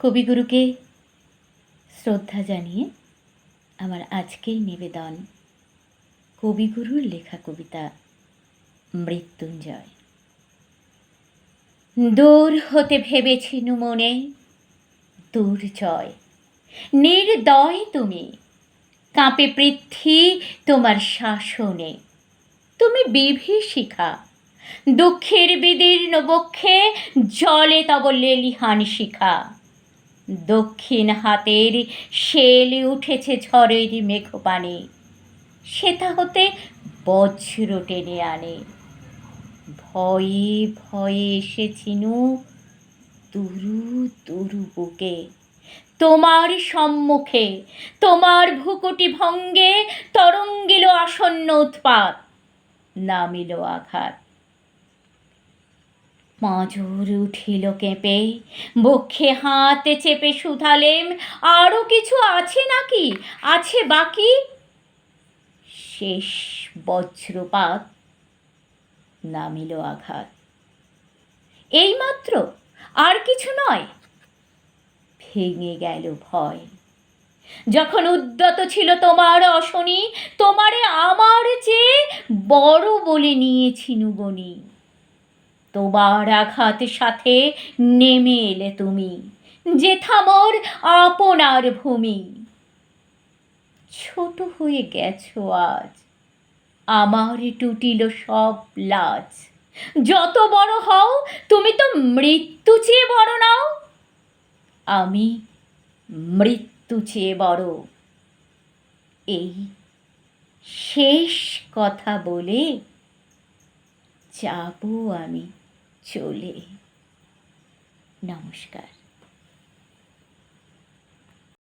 কবিগুরুকে শ্রদ্ধা জানিয়ে আমার আজকের নিবেদন, কবিগুরুর লেখা কবিতা মৃত্যুঞ্জয়। দূর হতে ভেবেছিনু মনে দুর্জয় নির্দয় তুমি, কাঁপে পৃথ্বী তোমার শাসনে। তুমি বিভীষিখা দুঃখের বিদীর্ণ বক্ষে জলে তব লেলিহান শিখা। দক্ষিণ হাতের শেল উঠেছে ঝড়ের মেঘপানে সেটা হতে বজ্র টেনে আনে। ভয়ে ভয়ে এসেছিনু তুরু তুরু বুকে, তোমার সম্মুখে, তোমার ভুকুটি ভঙ্গে তরঙ্গিল আসন্ন উৎপাত, নামিল আঘাত। পাঁজর উঠিল কেঁপে, বক্ষে হাত চেপে শুধালেম আরও কিছু আছে নাকি? আছে বাকি? শেষ বজ্রপাত নামিল আঘাত। এইমাত্র? আর কিছু নয়? ভেঙে গেল ভয়। যখন উদ্যত ছিল তোমার অশনি, তোমারে আমার চেয়ে বড় বলে নিয়েছিনু গণি তোমার আঘাত সাথে নেমে এলে তুমি। যেথা আপনার ভূমি। ছোট হয়ে গেছো আজ। আমার টুটিল সব লাজ। যত বড় হও, তুমি তো মৃত্যু চেয়ে বড় নাও। আমি মৃত্যু চেয়ে বড়। এই শেষ কথা বলে যাব আমি চলে। নমস্কার।